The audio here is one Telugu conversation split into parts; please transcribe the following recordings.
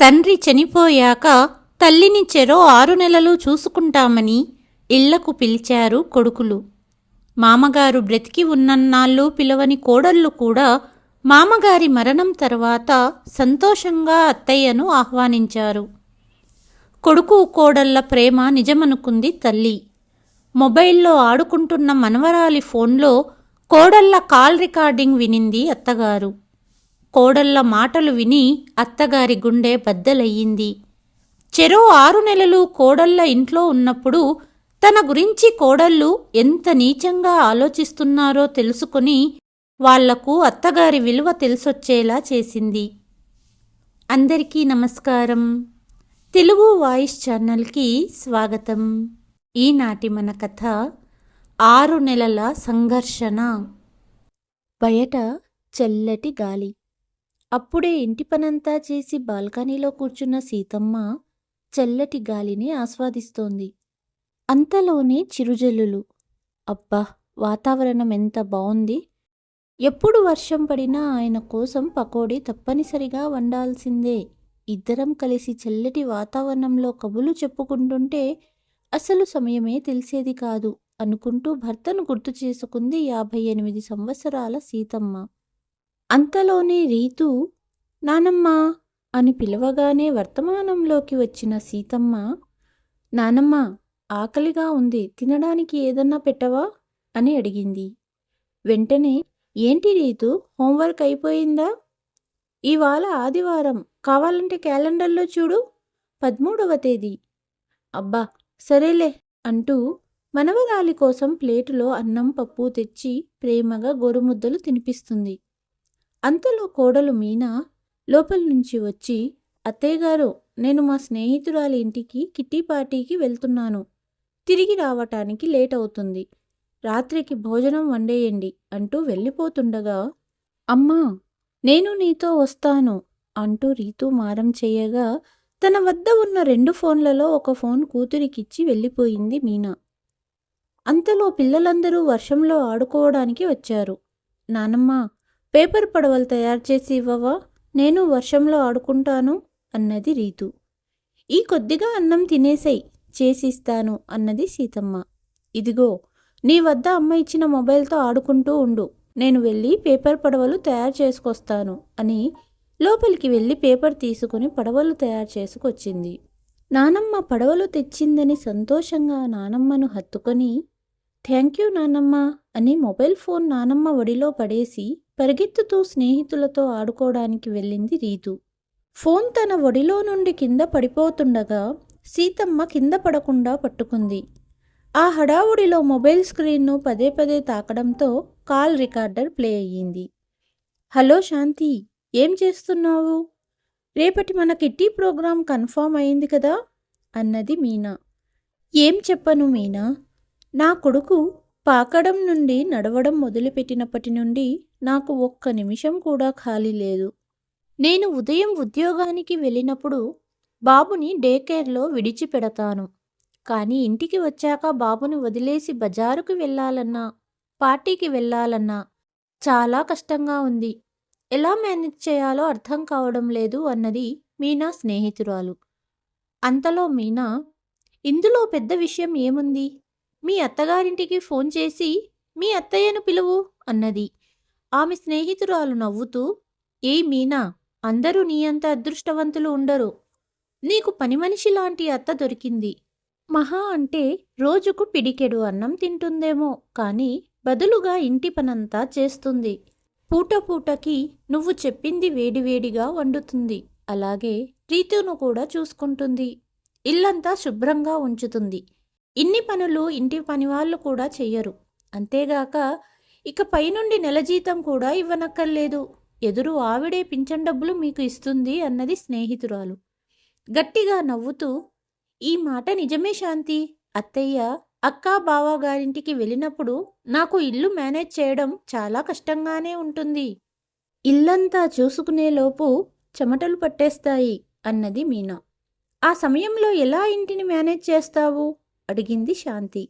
తండ్రి చనిపోయాక తల్లిని చెరో ఆరు నెలలు చూసుకుంటామని ఇళ్ళకు పిలిచారు కొడుకులు. మామగారు బ్రతికి ఉన్నన్నాళ్ళు పిలవని కోడళ్ళు కూడా మామగారి మరణం తర్వాత సంతోషంగా అత్తయ్యను ఆహ్వానించారు. కొడుకు కోడళ్ళ ప్రేమ నిజమనుకుంది తల్లి. మొబైల్లో ఆడుకుంటున్న మనవరాలి ఫోన్లో కోడళ్ళ కాల్ రికార్డింగ్ వినింది అత్తగారు. కోడళ్ళ మాటలు విని అత్తగారి గుండె బద్దలయ్యింది. చెరో ఆరు నెలలు కోడళ్ళ ఇంట్లో ఉన్నప్పుడు తన గురించి కోడళ్ళు ఎంత నీచంగా ఆలోచిస్తున్నారో తెలుసుకుని వాళ్ళకు అత్తగారి విలువ తెలిసొచ్చేలా చేసింది. అందరికీ నమస్కారం. తెలుగు వాయిస్ ఛానల్కి స్వాగతం. ఈనాటి మన కథ ఆరు నెలల సంఘర్షణ. బయట చల్లటి గాలి. అప్పుడే ఇంటి పనంతా చేసి బాల్కనీలో కూర్చున్న సీతమ్మ చల్లటి గాలిని ఆస్వాదిస్తోంది. అంతలోనే చిరుజల్లులు. అబ్బా! వాతావరణం ఎంత బాగుంది ఎప్పుడు వర్షం పడినా ఆయన కోసం పకోడీ తప్పనిసరిగా వండాల్సిందే. ఇద్దరం కలిసి చల్లటి వాతావరణంలో కబులు చెప్పుకుంటుంటే అసలు సమయమే తెలిసేది కాదు అనుకుంటూ భర్తను గుర్తు చేసుకుంది యాభై ఎనిమిది సంవత్సరాల సీతమ్మ. అంతలోనే రీతు నానమ్మా అని పిలవగానే వర్తమానంలోకి వచ్చిన సీతమ్మ నానమ్మ ఆకలిగా ఉంది తినడానికి ఏదన్నా పెట్టవా? అని అడిగింది. వెంటనే ఏంటి రీతు హోంవర్క్ అయిపోయిందా? ఇవాళ ఆదివారం కావాలంటే క్యాలెండర్లో చూడు పదమూడవ తేదీ. అబ్బా సరేలే అంటూ మనవరాలి కోసం ప్లేటులో అన్నం పప్పు తెచ్చి ప్రేమగా గోరుముద్దలు తినిపిస్తుంది. అంతలో కోడలు మీనా లోపల నుంచి వచ్చి అత్తయ్యగారు నేను మా స్నేహితురాలి ఇంటికి కిట్టి పార్టీకి వెళ్తున్నాను. తిరిగి రావటానికి లేట్ అవుతుంది రాత్రికి భోజనం వండేయండి అంటూ వెళ్ళిపోతుండగా అమ్మా నేను నీతో వస్తాను అంటూ రీతు మారం చేయగా తన వద్ద ఉన్న రెండు ఫోన్లలో ఒక ఫోన్ కూతురికిచ్చి వెళ్ళిపోయింది మీనా. అంతలో పిల్లలందరూ వర్షంలో ఆడుకోవడానికి వచ్చారు. నానమ్మ పేపర్ పడవలు తయారు చేసి ఇవ్వవా? నేను వర్షంలో ఆడుకుంటాను అన్నది రీతు. ఈ కొద్దిగా అన్నం తినేసై చేసిస్తాను అన్నది సీతమ్మ. ఇదిగో నీ వద్ద అమ్మ ఇచ్చిన మొబైల్తో ఆడుకుంటూ ఉండు. నేను వెళ్ళి పేపర్ పడవలు తయారు చేసుకొస్తాను అని లోపలికి వెళ్ళి పేపర్ తీసుకుని పడవలు తయారు చేసుకొచ్చింది. నానమ్మ పడవలు తెచ్చిందని సంతోషంగా నానమ్మను హత్తుకొని థ్యాంక్ యూ నానమ్మ అని మొబైల్ ఫోన్ నానమ్మ ఒడిలో పడేసి పరిగెత్తుతూ స్నేహితులతో ఆడుకోవడానికి వెళ్ళింది రీతు. ఫోన్ తన ఒడిలో నుండి కింద పడిపోతుండగా సీతమ్మ కింద పడకుండా పట్టుకుంది. ఆ హడావుడిలో మొబైల్ స్క్రీన్ను పదే పదే తాకడంతో కాల్ రికార్డర్ ప్లే అయ్యింది. హలో శాంతి ఏం చేస్తున్నావు? రేపటి మన కిట్టి ప్రోగ్రాం కన్ఫామ్ అయింది కదా? అన్నది మీనా. ఏం చెప్పను మీనా? నా కొడుకు పాకడం నుండి నడవడం మొదలుపెట్టినప్పటి నుండి నాకు ఒక్క నిమిషం కూడా ఖాళీ లేదు. నేను ఉదయం ఉద్యోగానికి వెళ్ళినప్పుడు బాబుని డే కేర్లో విడిచిపెడతాను. కానీ ఇంటికి వచ్చాక బాబుని వదిలేసి బజారుకు వెళ్ళాలన్నా పార్టీకి వెళ్ళాలన్నా చాలా కష్టంగా ఉంది. ఎలా మేనేజ్ చేయాలో అర్థం కావడం లేదు అన్నది మీనా స్నేహితురాలు. అంతలో మీనా ఇందులో పెద్ద విషయం ఏముంది? మీ అత్తగారింటికి ఫోన్ చేసి మీ అత్తయ్యను పిలువు అన్నది. ఆమె స్నేహితురాలు నవ్వుతూ ఏ మీనా అందరూ నీ అంత అదృష్టవంతులు ఉండరు. నీకు పని మనిషి లాంటి అత్త దొరికింది. మహా అంటే రోజుకు పిడికెడు అన్నం తింటుందేమో కానీ బదులుగా ఇంటి పనంతా చేస్తుంది. పూట పూటకి నువ్వు చెప్పింది వేడివేడిగా వండుతుంది. అలాగే రీతును కూడా చూసుకుంటుంది. ఇల్లంతా శుభ్రంగా ఉంచుతుంది. ఇన్ని పనులు ఇంటి పనివాళ్ళు కూడా చెయ్యరు. అంతేగాక ఇక పైనుండి నెల జీతం కూడా ఇవ్వనక్కర్లేదు. ఎదురు ఆవిడే పింఛన్ డబ్బులు మీకు ఇస్తుంది అన్నది స్నేహితురాలు. గట్టిగా నవ్వుతూ ఈ మాట నిజమే శాంతి. అత్తయ్య అక్కా బావ గారింటికి వెళ్ళినప్పుడు నాకు ఇల్లు మేనేజ్ చేయడం చాలా కష్టంగానే ఉంటుంది. ఇల్లంతా చూసుకునేలోపు చెమటలు పట్టేస్తాయి అన్నది మీనా. ఆ సమయంలో ఎలా ఇంటిని మేనేజ్ చేస్తావు? అడిగింది శాంతి.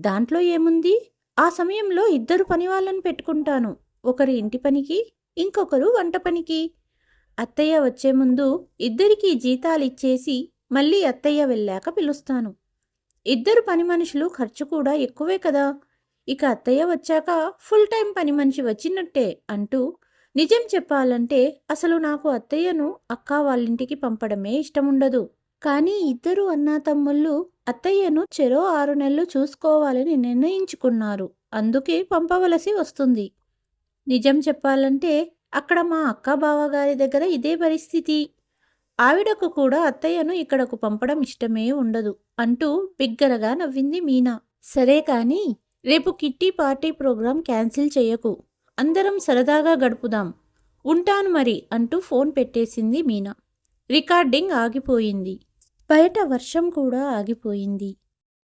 దాంట్లో ఏముంది? ఆ సమయంలో ఇద్దరు పని వాళ్ళని పెట్టుకుంటాను. ఒకరు ఇంటి పనికి ఇంకొకరు వంట పనికి. అత్తయ్య వచ్చే ముందు ఇద్దరికీ జీతాలిచ్చేసి మళ్ళీ అత్తయ్య వెళ్ళాక పిలుస్తాను. ఇద్దరు పని మనుషులు ఖర్చు కూడా ఎక్కువే కదా. ఇక అత్తయ్య వచ్చాక ఫుల్ టైం పని మనిషి వచ్చినట్టే అంటూ నిజం చెప్పాలంటే అసలు నాకు అత్తయ్యను అక్క వాళ్ళింటికి పంపడమే ఇష్టముండదు. కానీ ఇద్దరు అన్నాతమ్ముళ్ళు అత్తయ్యను చెరో ఆరు నెలలు చూసుకోవాలని నిర్ణయించుకున్నారు. అందుకే పంపవలసి వస్తుంది. నిజం చెప్పాలంటే అక్కడ మా అక్క బావగారి దగ్గర ఇదే పరిస్థితి. ఆవిడకు కూడా అత్తయ్యను ఇక్కడకు పంపడం ఇష్టమే ఉండదు అంటూ బిగ్గరగా నవ్వింది మీనా. సరే కానీ రేపు కిట్టి పార్టీ ప్రోగ్రాం క్యాన్సిల్ చేయకు. అందరం సరదాగా గడుపుదాం. ఉంటాను మరి అంటూ ఫోన్ పెట్టేసింది మీనా. రికార్డింగ్ ఆగిపోయింది. బయట వర్షం కూడా ఆగిపోయింది.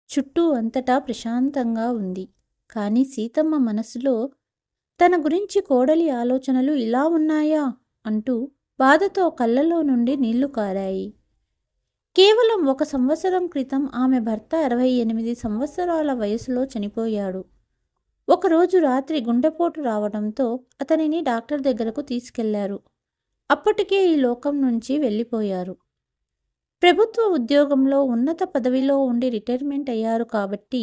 చుట్టూ అంతటా ప్రశాంతంగా ఉంది. కానీ సీతమ్మ మనసులో తన గురించి కోడలి ఆలోచనలు ఇలా ఉన్నాయా? అంటూ బాధతో కళ్ళలో నుండి నీళ్ళు కారాయి. కేవలం ఒక సంవత్సరం క్రితం ఆమె భర్త అరవై ఎనిమిది సంవత్సరాల వయసులో చనిపోయాడు. ఒకరోజు రాత్రి గుండెపోటు రావడంతో అతనిని డాక్టర్ దగ్గరకు తీసుకెళ్ళారు. అప్పటికే ఈ లోకం నుంచి వెళ్ళిపోయారు. ప్రభుత్వ ఉద్యోగంలో ఉన్నత పదవిలో ఉండి రిటైర్మెంట్ అయ్యారు కాబట్టి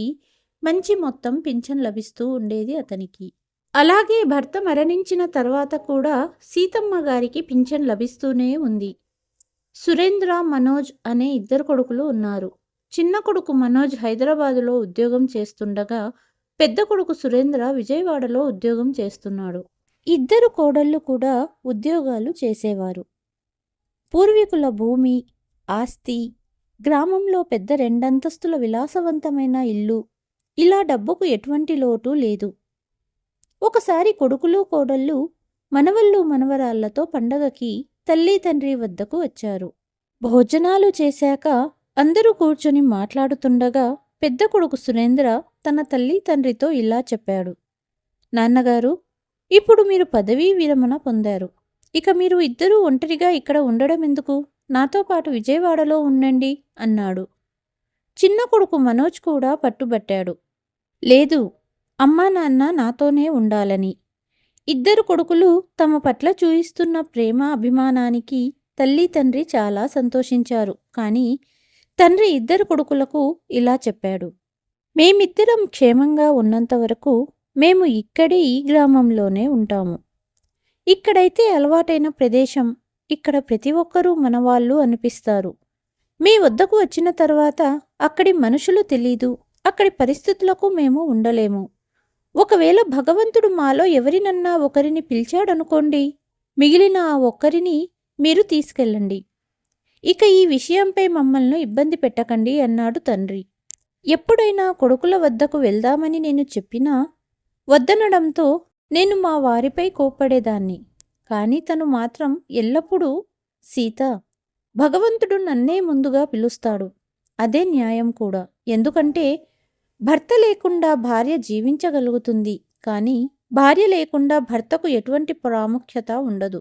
మంచి మొత్తం పింఛన్ లభిస్తూ ఉండేది అతనికి. అలాగే భర్త మరణించిన తర్వాత కూడా సీతమ్మ గారికి పింఛన్ లభిస్తూనే ఉంది. సురేంద్ర మనోజ్ అనే ఇద్దరు కొడుకులు ఉన్నారు. చిన్న కొడుకు మనోజ్ హైదరాబాదులో ఉద్యోగం చేస్తుండగా పెద్ద కొడుకు సురేంద్ర విజయవాడలో ఉద్యోగం చేస్తున్నాడు. ఇద్దరు కోడళ్ళు కూడా ఉద్యోగాలు చేసేవారు. పూర్వీకుల భూమి ఆస్తి గ్రామంలో పెద్ద రెండంతస్తుల విలాసవంతమైన ఇల్లు. ఇలా డబ్బుకు ఎటువంటి లోటు లేదు. ఒకసారి కొడుకులు కోడళ్ళు మనవళ్ళు మనవరాళ్ళతో పండగకి తల్లి తండ్రి వద్దకు వచ్చారు. భోజనాలు చేశాక అందరూ కూర్చొని మాట్లాడుతుండగా పెద్ద కొడుకు సురేంద్ర తన తల్లి తండ్రితో ఇలా చెప్పాడు. నాన్నగారు ఇప్పుడు మీరు పదవీ విరమణ పొందారు. ఇక మీరు ఇద్దరూ ఒంటరిగా ఇక్కడ ఉండడం ఎందుకు నాతో పాటు విజయవాడలో ఉండండి అన్నాడు. చిన్న కొడుకు మనోజ్ కూడా పట్టుబట్టాడు. లేదు అమ్మా నాన్న నాతోనే ఉండాలని. ఇద్దరు కొడుకులు తమ పట్ల చూయిస్తున్న ప్రేమ అభిమానానికి తల్లి తండ్రి చాలా సంతోషించారు. కానీ తండ్రి ఇద్దరు కొడుకులకు ఇలా చెప్పాడు. మేమిద్దరం క్షేమంగా ఉన్నంత వరకు మేము ఇక్కడే ఈ గ్రామంలోనే ఉంటాము. ఇక్కడైతే అలవాటైన ప్రదేశం. ఇక్కడ ప్రతి ఒక్కరూ మనవాళ్ళు అనిపిస్తారు. మీ వద్దకు వచ్చిన తర్వాత అక్కడి మనుషులు తెలీదు అక్కడి పరిస్థితులకు మేము ఉండలేము. ఒకవేళ భగవంతుడు మాలో ఎవరినన్నా ఒకరిని పిలిచాడనుకోండి మిగిలిన ఆ ఒక్కరిని మీరు తీసుకెళ్ళండి. ఇక ఈ విషయంపై మమ్మల్ని ఇబ్బంది పెట్టకండి అన్నాడు తండ్రి. ఎప్పుడైనా కొడుకుల వద్దకు వెళ్దామని నేను చెప్పినా వద్దనడంతో నేను మా వారిపై కోప్పడేదాన్ని. కానీ తను మాత్రం ఎల్లప్పుడూ సీత భగవంతుడు నన్నే ముందుగా పిలుస్తాడు. అదే న్యాయం కూడా. ఎందుకంటే భర్త లేకుండా భార్య జీవించగలుగుతుంది. కానీ భార్య లేకుండా భర్తకు ఎటువంటి ప్రాముఖ్యత ఉండదు.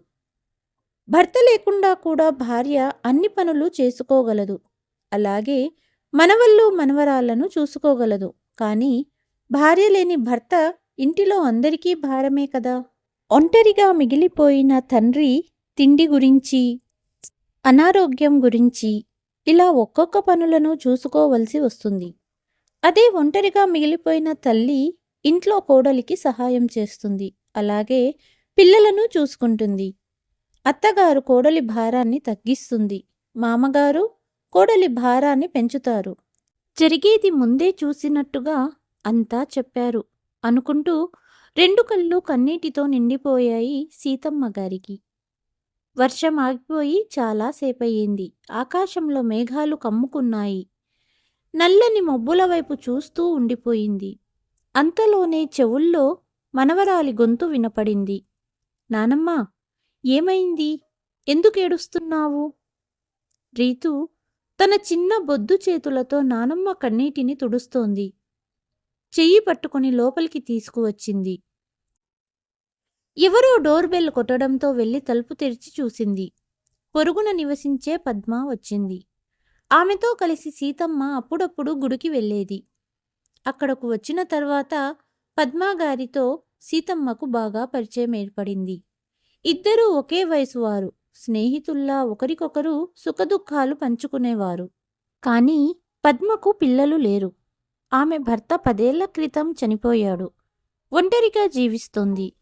భర్త లేకుండా కూడా భార్య అన్ని పనులు చేసుకోగలదు. అలాగే మనవళ్ళు మనవరాళ్ళను చూసుకోగలదు. కానీ భార్య లేని భర్త ఇంటిలో అందరికీ భారమే కదా? ఒంటరిగా మిగిలిపోయిన తండ్రి తిండి గురించి అనారోగ్యం గురించి ఇలా ఒక్కొక్క పనులను చూసుకోవలసి వస్తుంది. అదే ఒంటరిగా మిగిలిపోయిన తల్లి ఇంట్లో కోడలికి సహాయం చేస్తుంది. అలాగే పిల్లలను చూసుకుంటుంది. అత్తగారు కోడలి భారాన్ని తగ్గిస్తుంది. మామగారు కోడలి భారాన్ని పెంచుతారు. జరిగేది ముందే చూసినట్టుగా అంతా చెప్పారు అనుకుంటూ రెండు కళ్ళు కన్నీటితో నిండిపోయాయి సీతమ్మ గారికి. వర్షం ఆగిపోయి చాలాసేపయ్యింది ఆకాశంలో మేఘాలు కమ్ముకున్నాయి. నల్లని మబ్బుల వైపు చూస్తూ ఉండిపోయింది. అంతలోనే చెవుల్లో మనవరాలి గొంతు వినపడింది. నానమ్మ ఏమైంది? ఎందుకేడుస్తున్నావు రీతు తన చిన్న బొద్దు చేతులతో నానమ్మ కన్నీటిని తుడుస్తోంది. చెయ్యి పట్టుకుని లోపలికి తీసుకువచ్చింది. ఎవరో డోర్ బెల్ కొట్టడంతో వెళ్ళి తలుపు తెరిచి చూసింది. పొరుగున నివసించే పద్మ వచ్చింది. ఆమెతో కలిసి సీతమ్మ అప్పుడప్పుడు గుడికి వెళ్ళేది. అక్కడకు వచ్చిన తర్వాత పద్మాగారితో సీతమ్మకు బాగా పరిచయం ఏర్పడింది. ఇద్దరూ ఒకే వయసు వారు. స్నేహితుల్లా ఒకరికొకరు సుఖదుఖాలు పంచుకునేవారు. కానీ పద్మకు పిల్లలు లేరు. ఆమె భర్త పదేళ్ళ క్రితం చనిపోయాడు. ఒంటరిగా జీవిస్తోంది.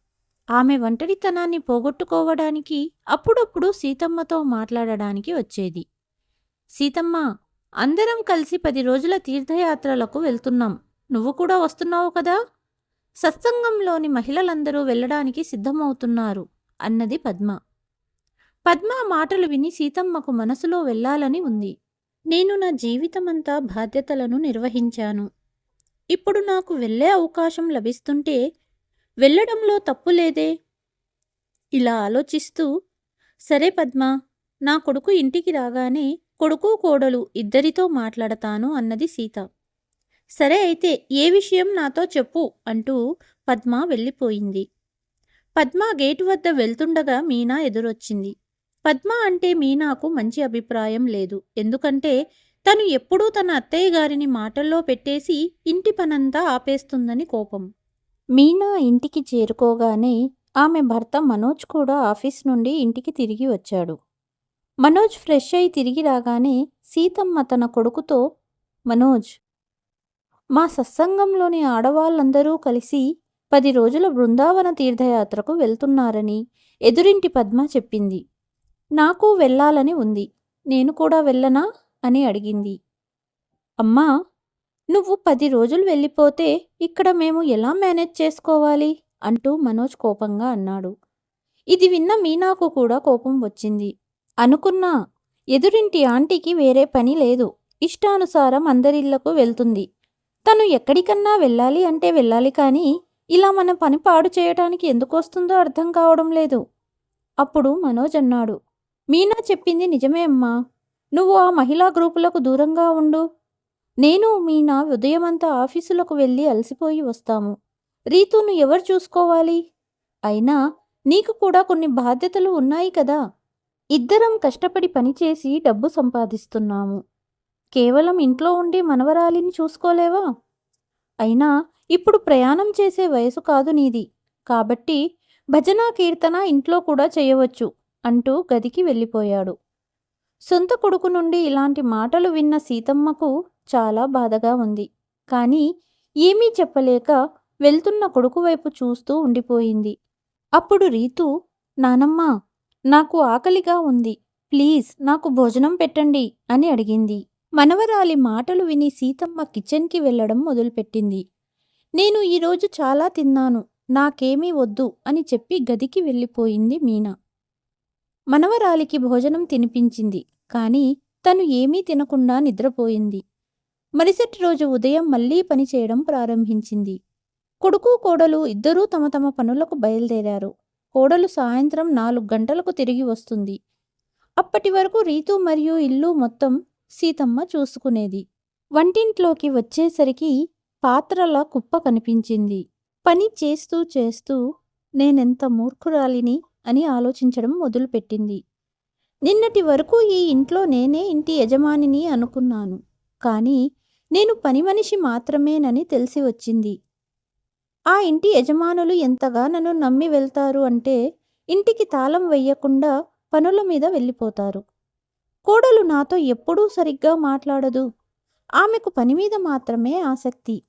ఆమె ఒంటరితనాన్ని పోగొట్టుకోవడానికి అప్పుడప్పుడు సీతమ్మతో మాట్లాడడానికి వచ్చేది. సీతమ్మ అందరం కలిసి పది రోజుల తీర్థయాత్రలకు వెళ్తున్నాం. నువ్వు కూడా వస్తున్నావు కదా? సత్సంగంలోని మహిళలందరూ వెళ్ళడానికి సిద్ధమవుతున్నారు అన్నది పద్మ. పద్మ మాటలు విని సీతమ్మకు మనసులో వెళ్ళాలని ఉంది. నేను నా జీవితమంతా బాధ్యతలను నిర్వహించాను. ఇప్పుడు నాకు వెళ్ళే అవకాశం లభిస్తుంటే వెళ్ళడంలో తప్పు లేదే? ఇలా ఆలోచిస్తూ సరే పద్మ నా కొడుకు ఇంటికి రాగానే కొడుకు కోడలు ఇద్దరితో మాట్లాడతాను అన్నది సీత. సరే అయితే ఏ విషయం నాతో చెప్పు అంటూ పద్మ వెళ్ళిపోయింది. పద్మ గేటు వద్ద వెళ్తుండగా మీనా ఎదురొచ్చింది. పద్మ అంటే మీనాకు మంచి అభిప్రాయం లేదు. ఎందుకంటే తను ఎప్పుడూ తన అత్తయ్య గారిని మాటల్లో పెట్టేసి ఇంటి పనంతా ఆపేస్తుందని కోపం. మీనా ఇంటికి చేరుకోగానే ఆమె భర్త మనోజ్ కూడా ఆఫీస్ నుండి ఇంటికి తిరిగి వచ్చాడు. మనోజ్ ఫ్రెష్ అయి తిరిగి రాగానే సీతమ్మ తన కొడుకుతో మనోజ్ మా సత్సంగంలోని ఆడవాళ్ళందరూ కలిసి పది రోజుల బృందావన తీర్థయాత్రకు వెళ్తున్నారని ఎదురింటి పద్మ చెప్పింది. నాకు వెళ్ళాలని ఉంది. నేను కూడా వెళ్ళనా? అని అడిగింది. అమ్మా నువ్వు పది రోజులు వెళ్ళిపోతే ఇక్కడ మేము ఎలా మేనేజ్ చేసుకోవాలి? అంటూ మనోజ్ కోపంగా అన్నాడు. ఇది విన్న మీనాకు కూడా కోపం వచ్చింది. అనుకున్నా ఎదురింటి ఆంటీకి వేరే పని లేదు. ఇష్టానుసారం అందరిళ్ళకు వెళ్తుంది. తను ఎక్కడికన్నా వెళ్ళాలి అంటే వెళ్ళాలి కానీ ఇలా మన పని పాడు చేయటానికి ఎందుకు వస్తుందో అర్థం కావడం లేదు. అప్పుడు మనోజ్ అన్నాడు. మీనా చెప్పింది నిజమే అమ్మా. నువ్వు ఆ మహిళా గ్రూపులకు దూరంగా ఉండు. నేను మీనా ఉదయమంతా ఆఫీసులకు వెళ్ళి అలసిపోయి వస్తాము. రీతును ఎవరు చూసుకోవాలి? అయినా నీకు కూడా కొన్ని బాధ్యతలు ఉన్నాయి కదా. ఇద్దరం కష్టపడి పనిచేసి డబ్బు సంపాదిస్తున్నాము. కేవలం ఇంట్లో ఉండి మనవరాలిని చూసుకోలేవా? అయినా ఇప్పుడు ప్రయాణం చేసే వయసు కాదు నీది. కాబట్టి భజన కీర్తన ఇంట్లో కూడా చేయవచ్చు అంటూ గదికి వెళ్ళిపోయాడు. సొంత కొడుకు నుండి ఇలాంటి మాటలు విన్న సీతమ్మకు చాలా బాధగా ఉంది. కానీ ఏమీ చెప్పలేక వెళ్తున్న కొడుకు వైపు చూస్తూ ఉండిపోయింది. అప్పుడు రీతు నానమ్మ నాకు ఆకలిగా ఉంది. ప్లీజ్ నాకు భోజనం పెట్టండి అని అడిగింది. మనవరాలి మాటలు విని సీతమ్మ కిచెన్కి వెళ్ళడం మొదలుపెట్టింది. నేను ఈరోజు చాలా తిన్నాను. నాకేమీ వద్దు అని చెప్పి గదికి వెళ్ళిపోయింది మీనా. మనవరాలికి భోజనం తినిపించింది. కానీ తను ఏమీ తినకుండా నిద్రపోయింది. మరుసటి రోజు ఉదయం మళ్ళీ పని చేయడం ప్రారంభించింది. కొడుకు కోడలు ఇద్దరూ తమ తమ పనులకు బయలుదేరారు. కోడలు సాయంత్రం నాలుగు గంటలకు తిరిగి వస్తుంది. అప్పటి వరకు రీతు మరియు ఇల్లు మొత్తం సీతమ్మ చూసుకునేది. వంటింట్లోకి వచ్చేసరికి పాత్రల కుప్ప కనిపించింది. పని చేస్తూ చేస్తూ నేనెంత మూర్ఖురాలిని అని ఆలోచించడం మొదలుపెట్టింది. నిన్నటి వరకు ఈ ఇంట్లో నేనే ఇంటి యజమానిని అనుకున్నాను. కానీ నేను పని మనిషి మాత్రమేనని తెలిసి వచ్చింది. ఆ ఇంటి యజమానులు ఎంతగా నన్ను నమ్మి వెళ్తారు అంటే ఇంటికి తాళం వెయ్యకుండా పనుల మీద వెళ్ళిపోతారు. కోడలు నాతో ఎప్పుడూ సరిగ్గా మాట్లాడదు. ఆమెకు పని మీద మాత్రమే ఆసక్తి.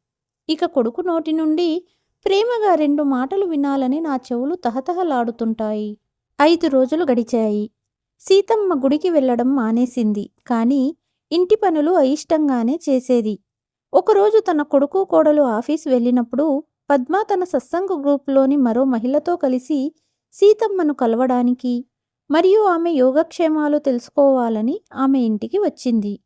ఇక కొడుకు నోటి నుండి ప్రేమగా రెండు మాటలు వినాలని నా చెవులు తహతహలాడుతుంటాయి. ఐదు రోజులు గడిచాయి. సీతమ్మ గుడికి వెళ్ళడం మానేసింది. కానీ ఇంటి పనులు అయిష్టంగానే చేసేది. ఒకరోజు తన కొడుకు కోడలు ఆఫీస్ వెళ్ళినప్పుడు పద్మ తన సత్సంగ గ్రూప్లోని మరో మహిళతో కలిసి సీతమ్మను కలవడానికి మరియు ఆమె యోగక్షేమాలు తెలుసుకోవాలని ఆమె ఇంటికి వచ్చింది.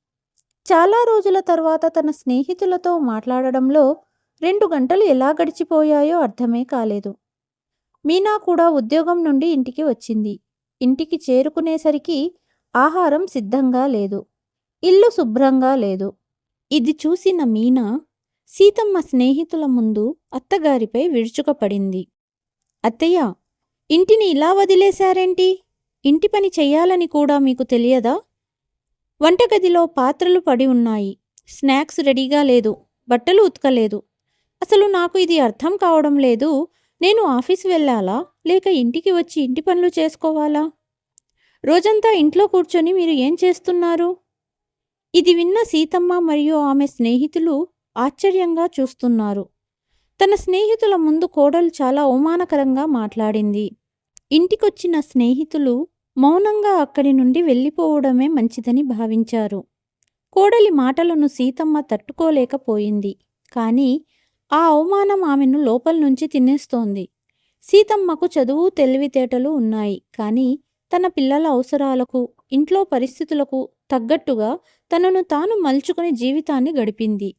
చాలా రోజుల తర్వాత తన స్నేహితులతో మాట్లాడడంలో రెండు గంటలు ఎలా గడిచిపోయాయో అర్థమే కాలేదు. మీనా కూడా ఉద్యోగం నుండి ఇంటికి వచ్చింది. ఇంటికి చేరుకునేసరికి ఆహారం సిద్ధంగా లేదు. ఇల్లు శుభ్రంగా లేదు. ఇది చూసిన మీనా సీతమ్మ స్నేహితుల ముందు అత్తగారిపై విరుచుకపడింది. అత్తయ్య ఇంటిని ఇలా వదిలేశారేంటి? ఇంటి పని చెయ్యాలని కూడా మీకు తెలియదా? వంటగదిలో పాత్రలు పడి ఉన్నాయి. స్నాక్స్ రెడీగా లేదు. బట్టలు ఉతకలేదు. అసలు నాకు ఇది అర్థం కావడం లేదు. నేను ఆఫీస్ వెళ్ళాలా? లేక ఇంటికి వచ్చి ఇంటి పనులు చేసుకోవాలా? రోజంతా ఇంట్లో కూర్చొని మీరు ఏం చేస్తున్నారు? ఇది విన్న సీతమ్మ మరియు ఆమె స్నేహితులు ఆశ్చర్యంగా చూస్తున్నారు. తన స్నేహితుల ముందు కోడలు చాలా అవమానకరంగా మాట్లాడింది. ఇంటికొచ్చిన స్నేహితులు మౌనంగా అక్కడి నుండి వెళ్ళిపోవడమే మంచిదని భావించారు. కోడలి మాటలను సీతమ్మ తట్టుకోలేకపోయింది. కానీ ఆ అవమానం ఆమెను లోపల నుంచి తినేస్తోంది. సీతమ్మకు చదువు తెలివితేటలు ఉన్నాయి. కానీ తన పిల్లల అవసరాలకు ఇంట్లో పరిస్థితులకు తగ్గట్టుగా తనను తాను మలుచుకుని జీవితాన్ని గడిపింది.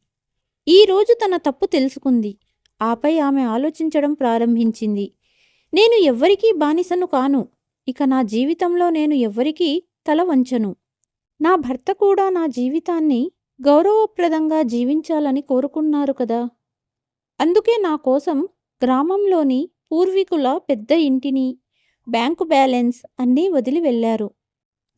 ఈ రోజు తన తప్పు తెలుసుకుంది. ఆపై ఆమె ఆలోచించడం ప్రారంభించింది. నేను ఎవ్వరికీ బానిసను కాను. ఇక నా జీవితంలో నేను ఎవ్వరికీ తల వంచను. నా భర్త కూడా నా జీవితాన్ని గౌరవప్రదంగా జీవించాలని కోరుకున్నారు కదా? అందుకే నా కోసం గ్రామంలోని పూర్వీకుల పెద్ద ఇంటిని బ్యాంకు బ్యాలెన్స్ అన్నీ వదిలి వెళ్ళారు.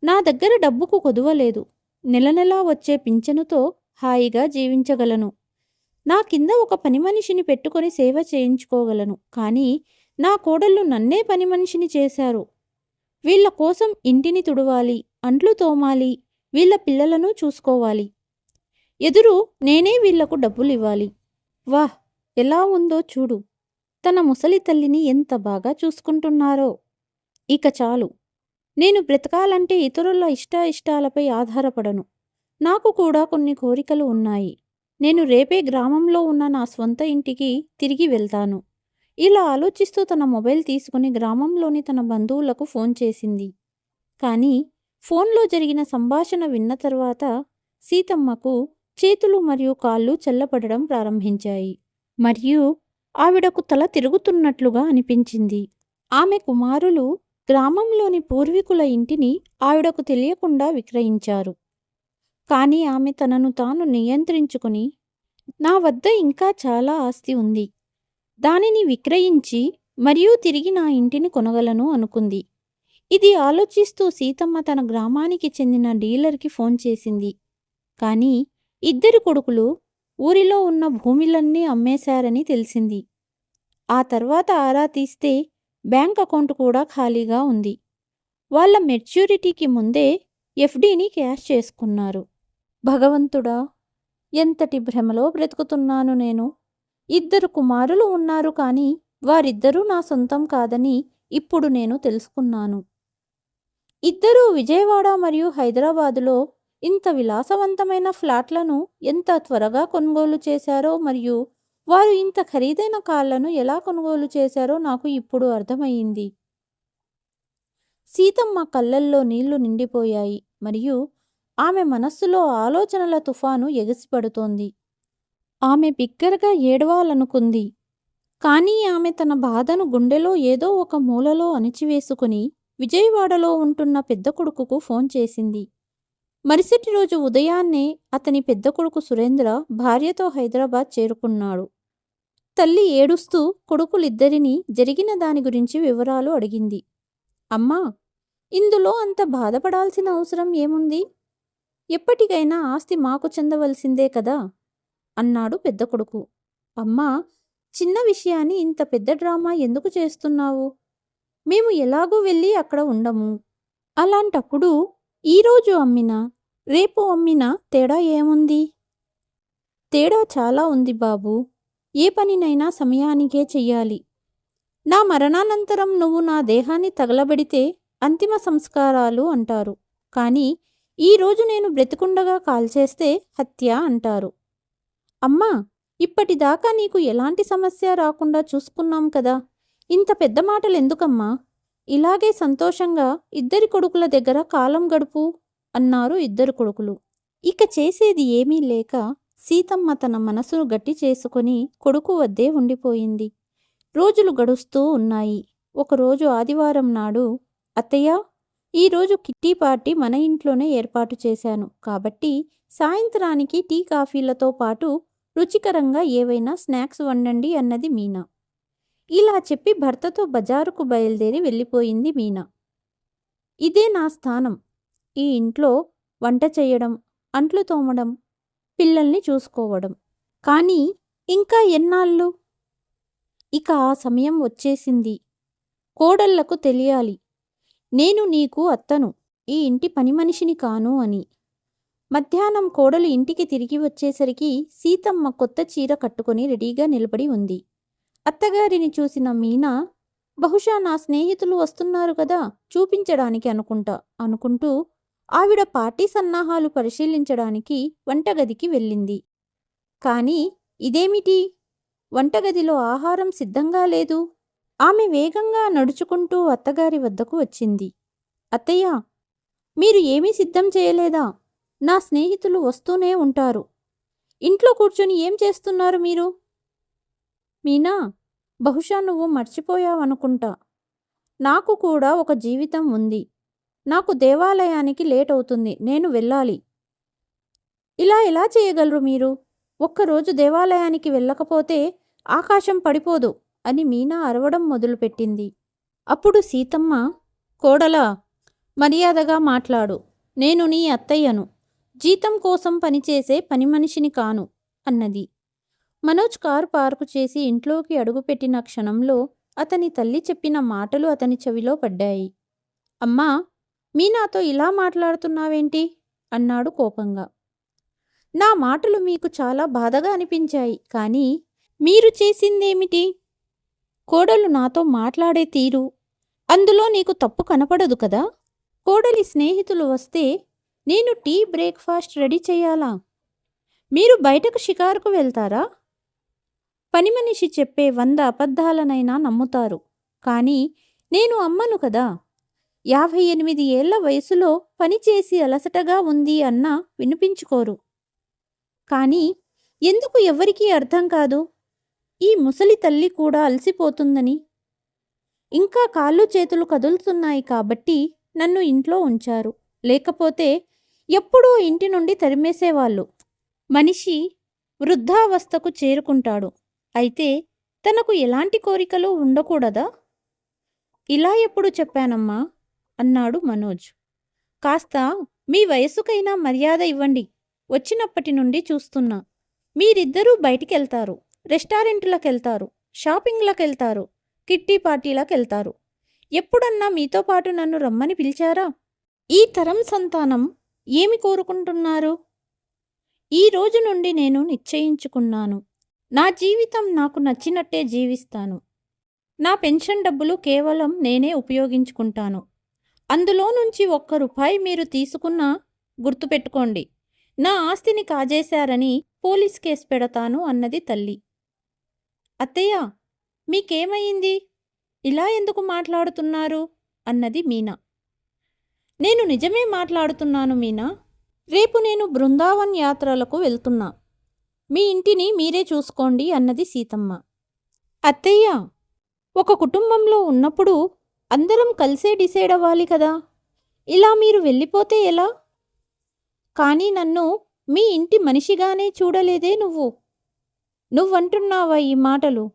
నా దగ్గర డబ్బుకు కొదువలేదు. నెల నెలా వచ్చే పింఛనుతో హాయిగా జీవించగలను. నా కింద ఒక పని మనిషిని పెట్టుకొని సేవ చేయించుకోగలను. కానీ నా కోడళ్ళు నన్నే పని మనిషిని చేశారు. వీళ్ళ కోసం ఇంటిని తుడవాలి అంట్లు తోమాలి వీళ్ళ పిల్లలను చూసుకోవాలి. ఎదురు నేనే వీళ్ళకు డబ్బులు ఇవ్వాలి వాహ్! ఎలా ఉందో చూడు. తన ముసలి తల్లిని ఎంత బాగా చూసుకుంటున్నారో. ఇక చాలు. నేను బ్రతకాలంటే ఇతరుల ఇష్టాయిష్టాలపై ఆధారపడను. నాకు కూడా కొన్ని కోరికలు ఉన్నాయి. నేను రేపే గ్రామంలో ఉన్న నా స్వంత ఇంటికి తిరిగి వెళ్తాను. ఇలా ఆలోచిస్తూ తన మొబైల్ తీసుకుని గ్రామంలోని తన బంధువులకు ఫోన్ చేసింది. కానీ ఫోన్లో జరిగిన సంభాషణ విన్న తర్వాత సీతమ్మకు చేతులు మరియు కాళ్ళు చల్లబడడం ప్రారంభించాయి. మరియు ఆవిడకు తల తిరుగుతున్నట్లుగా అనిపించింది. ఆమె కుమారులు గ్రామంలోని పూర్వీకుల ఇంటిని ఆవిడకు తెలియకుండా విక్రయించారు. కానీ ఆమె తనను తాను నియంత్రించుకుని నా వద్ద ఇంకా చాలా ఆస్తి ఉంది. దానిని విక్రయించి మరియు తిరిగి నా ఇంటిని కొనగలను అనుకుంది. ఇది ఆలోచిస్తూ సీతమ్మ తన గ్రామానికి చెందిన డీలర్కి ఫోన్ చేసింది. కానీ ఇద్దరు కొడుకులు ఊరిలో ఉన్న భూమిలన్నీ అమ్మేశారని తెలిసింది. ఆ తర్వాత ఆరా తీస్తే బ్యాంక్ అకౌంట్ కూడా ఖాళీగా ఉంది. వాళ్ళ మెచ్యూరిటీకి ముందే ఎఫ్డీని క్యాష్ చేసుకున్నారు. భగవంతుడా ఎంతటి భ్రమలో బ్రతుకుతున్నాను నేను. ఇద్దరు కుమారులు ఉన్నారు కానీ వారిద్దరూ నా సొంతం కాదని ఇప్పుడు నేను తెలుసుకున్నాను. ఇద్దరూ విజయవాడ మరియు హైదరాబాదులో ఇంత విలాసవంతమైన ఫ్లాట్లను ఎంత త్వరగా కొనుగోలు చేశారో మరియు వారు ఇంత ఖరీదైన కార్లను ఎలా కొనుగోలు చేశారో నాకు ఇప్పుడు అర్థమయ్యింది. సీతమ్మ కళ్ళల్లో నీళ్ళు నిండిపోయాయి మరియు ఆమె మనస్సులో ఆలోచనల తుఫాను ఎగిసిపడుతోంది. ఆమె బిగ్గరగా ఏడవాలనుకుంది. కానీ ఆమె తన బాధను గుండెలో ఏదో ఒక మూలలో అణిచివేసుకుని విజయవాడలో ఉంటున్న పెద్ద కొడుకుకు ఫోన్ చేసింది. మరుసటి రోజు ఉదయాన్నే అతని పెద్ద కొడుకు సురేంద్ర భార్యతో హైదరాబాద్ చేరుకున్నాడు. తల్లి ఏడుస్తూ కొడుకులిద్దరినీ జరిగిన దాని గురించి వివరాలు అడిగింది. అమ్మా ఇందులో అంత బాధపడాల్సిన అవసరం ఏముంది? ఎప్పటికైనా ఆస్తి మాకు చెందవలసిందే కదా? అన్నాడు పెద్ద కొడుకు. అమ్మా చిన్న విషయాన్ని ఇంత పెద్ద డ్రామా ఎందుకు చేస్తున్నావు? మేము ఎలాగూ వెళ్ళి అక్కడ ఉండము. అలాంటప్పుడు ఈరోజు అమ్మినా? రేపు అమ్మిన తేడా ఏముంది? తేడా చాలా ఉంది బాబు. ఏ పనినైనా సమయానికే చెయ్యాలి. నా మరణానంతరం నువ్వు నా దేహాన్ని తగలబెడితే అంతిమ సంస్కారాలు అంటారు. కానీ ఈరోజు నేను బ్రతికుండగా కాల్చేస్తే హత్య అంటారు. అమ్మా ఇప్పటిదాకా నీకు ఎలాంటి సమస్య రాకుండా చూసుకున్నాం కదా. ఇంత పెద్ద మాటలు ఎందుకమ్మా ఇలాగే సంతోషంగా ఇద్దరి కొడుకుల దగ్గర కాలం గడుపు అన్నారు ఇద్దరు కొడుకులు. ఇక చేసేది ఏమీ లేక సీతమ్మ తన మనసును గట్టి చేసుకొని కొడుకు వద్దే ఉండిపోయింది. రోజులు గడుస్తూ ఉన్నాయి. ఒకరోజు ఆదివారం నాడు అత్తయ్య ఈరోజు కిట్టి పార్టీ మన ఇంట్లోనే ఏర్పాటు చేశాను. కాబట్టి సాయంత్రానికి టీ కాఫీలతో పాటు రుచికరంగా ఏవైనా స్నాక్స్ వండండి అన్నది మీనా. ఇలా చెప్పి భర్తతో బజారుకు బయలుదేరి వెళ్ళిపోయింది మీనా. ఇదే నా స్థానం. ఈ ఇంట్లో వంట చేయడం అంట్లు తోమడం పిల్లల్ని చూసుకోవడం. కానీ ఇంకా ఎన్నాళ్ళు? ఇక ఆ సమయం వచ్చేసింది. కోడళ్ళకు తెలియాలి. నేను నీకు అత్తను ఈ ఇంటి పని మనిషిని కాను అని. మధ్యాహ్నం కోడలు ఇంటికి తిరిగి వచ్చేసరికి సీతమ్మ కొత్త చీర కట్టుకొని రెడీగా నిలబడి ఉంది. అత్తగారిని చూసిన మీనా బహుశా నా స్నేహితులు వస్తున్నారు కదా చూపించడానికి అనుకుంటా అనుకుంటూ ఆవిడ పార్టీ సన్నాహాలు పరిశీలించడానికి వంటగదికి వెళ్ళింది. కానీ ఇదేమిటి? వంటగదిలో ఆహారం సిద్ధంగా లేదు. ఆమె వేగంగా నడుచుకుంటూ అత్తగారి వద్దకు వచ్చింది. అత్తయ్య మీరు ఏమీ సిద్ధం చేయలేదా? నా స్నేహితులు వస్తూనే ఉంటారు. ఇంట్లో కూర్చొని ఏం చేస్తున్నారు మీరు? మీనా బహుశా నువ్వు మర్చిపోయావనుకుంటా. నాకు కూడా ఒక జీవితం ఉంది. నాకు దేవాలయానికి లేట్ అవుతుంది నేను వెళ్ళాలి. ఇలా ఎలా చేయగలరు మీరు? ఒక్కరోజు దేవాలయానికి వెళ్ళకపోతే ఆకాశం పడిపోదు అని మీనా అరవడం మొదలుపెట్టింది. అప్పుడు సీతమ్మ కోడలా మర్యాదగా మాట్లాడు. నేను నీ అత్తయ్యను. జీతం కోసం పనిచేసే పని మనిషిని కాను అన్నది. మనోజ్ కారు పార్కు చేసి ఇంట్లోకి అడుగుపెట్టిన క్షణంలో అతని తల్లి చెప్పిన మాటలు అతని చెవిలో పడ్డాయి. అమ్మా మీ నాతో ఇలా మాట్లాడుతున్నావేంటి? అన్నాడు కోపంగా. నా మాటలు మీకు చాలా బాధగా అనిపించాయి కానీ మీరు చేసిందేమిటి? కోడలు నాతో మాట్లాడే తీరు అందులో నీకు తప్పు కనపడదు కదా? కోడలి స్నేహితులు వస్తే నేను టీ బ్రేక్ఫాస్ట్ రెడీ చేయాలా? మీరు బయటకు షికారుకు వెళ్తారా? పని మనిషి చెప్పే వంద అబద్ధాలనైనా నమ్ముతారు కానీ నేను అమ్మను కదా? యాభై ఎనిమిది ఏళ్ళ వయసులో పనిచేసి అలసటగా ఉంది అన్నా వినిపించుకోరు. కానీ ఎందుకు ఎవ్వరికీ అర్థం కాదు? ఈ ముసలి తల్లి కూడా అలసిపోతుందని. ఇంకా కాళ్ళు చేతులు కదులుతున్నాయి కాబట్టి నన్ను ఇంట్లో ఉంచారు. లేకపోతే ఎప్పుడూ ఇంటి నుండి తరిమేసేవాళ్ళు. మనిషి వృద్ధావస్థకు చేరుకుంటాడు. అయితే తనకు ఎలాంటి కోరికలు ఉండకూడదా? ఇలా ఎప్పుడు చెప్పానమ్మా? అన్నాడు మనోజ్. కాస్త మీ వయసుకైనా మర్యాద ఇవ్వండి. వచ్చినప్పటి నుండి చూస్తున్నా. మీరిద్దరూ బయటికెళ్తారు. రెస్టారెంట్లకెళ్తారు. షాపింగ్లకెళ్తారు. కిట్టి పార్టీలకెళ్తారు. ఎప్పుడన్నా మీతో పాటు నన్ను రమ్మని పిలిచారా? ఈ తరం సంతానం ఏమి కోరుకుంటున్నారు? ఈ రోజు నుండి నేను నిశ్చయించుకున్నాను. నా జీవితం నాకు నచ్చినట్టే జీవిస్తాను. నా పెన్షన్ డబ్బులు కేవలం నేనే ఉపయోగించుకుంటాను. అందులో నుంచి ఒక్క రూపాయి మీరు తీసుకున్నా గుర్తుపెట్టుకోండి నా ఆస్తిని కాజేశారని పోలీస్ కేసు పెడతాను అన్నది తల్లి. అత్తయ్య మీకేమయ్యింది ఇలా ఎందుకు మాట్లాడుతున్నారు? అన్నది మీనా. నేను నిజమే మాట్లాడుతున్నాను మీనా? రేపు నేను బృందావన్ యాత్రలకు వెళ్తున్నా. మీ ఇంటిని మీరే చూసుకోండి అన్నది సీతమ్మ. అత్తయ్య ఒక కుటుంబంలో ఉన్నప్పుడు అందరం కలిసే డిసైడ్ అవ్వాలి కదా. ఇలా మీరు వెళ్ళిపోతే ఎలా? కానీ నన్ను మీ ఇంటి మనిషిగానే చూడలేదే నువ్వు. నువ్వంటున్నావా ఈ మాటలు?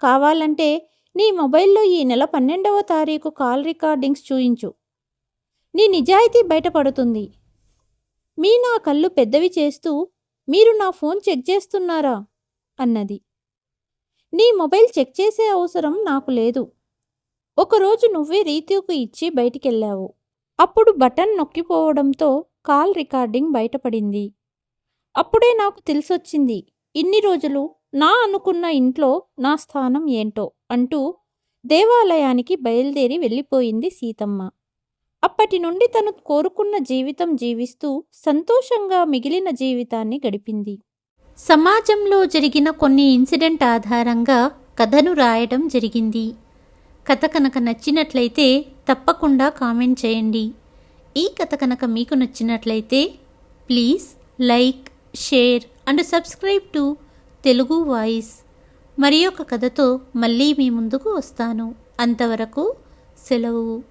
కావాలంటే నీ మొబైల్లో ఈ నెల పన్నెండవ తారీఖు కాల్ రికార్డింగ్స్ చూయించు. నీ నిజాయితీ బయటపడుతుంది. మీ నా కళ్ళు పెద్దవి చేస్తూ మీరు నా ఫోన్ చెక్ చేస్తున్నారా? అన్నది. నీ మొబైల్ చెక్ చేసే అవసరం నాకు లేదు. ఒకరోజు నువ్వే రీతికు ఇచ్చి బయటికెళ్ళావు. అప్పుడు బటన్ నొక్కిపోవడంతో కాల్ రికార్డింగ్ బయటపడింది. అప్పుడే నాకు తెలిసొచ్చింది ఇన్ని రోజులు నా అనుకున్న ఇంట్లో నా స్థానం ఏంటో అంటూ దేవాలయానికి బయలుదేరి వెళ్ళిపోయింది సీతమ్మ. అప్పటి నుండి తను కోరుకున్న జీవితం జీవిస్తూ సంతోషంగా మిగిలిన జీవితాన్ని గడిపింది. సమాజంలో జరిగిన కొన్ని ఇన్సిడెంట్ ఆధారంగా కథను రాయడం జరిగింది. కథ కనుక నచ్చినట్లయితే తప్పకుండా కామెంట్ చేయండి. ఈ కథ కనుక మీకు నచ్చినట్లయితే please like share and subscribe to Telugu voice. మరి ఒక కథతో మళ్ళీ మీ ముందుకు వస్తాను. అంతవరకు సెలవు.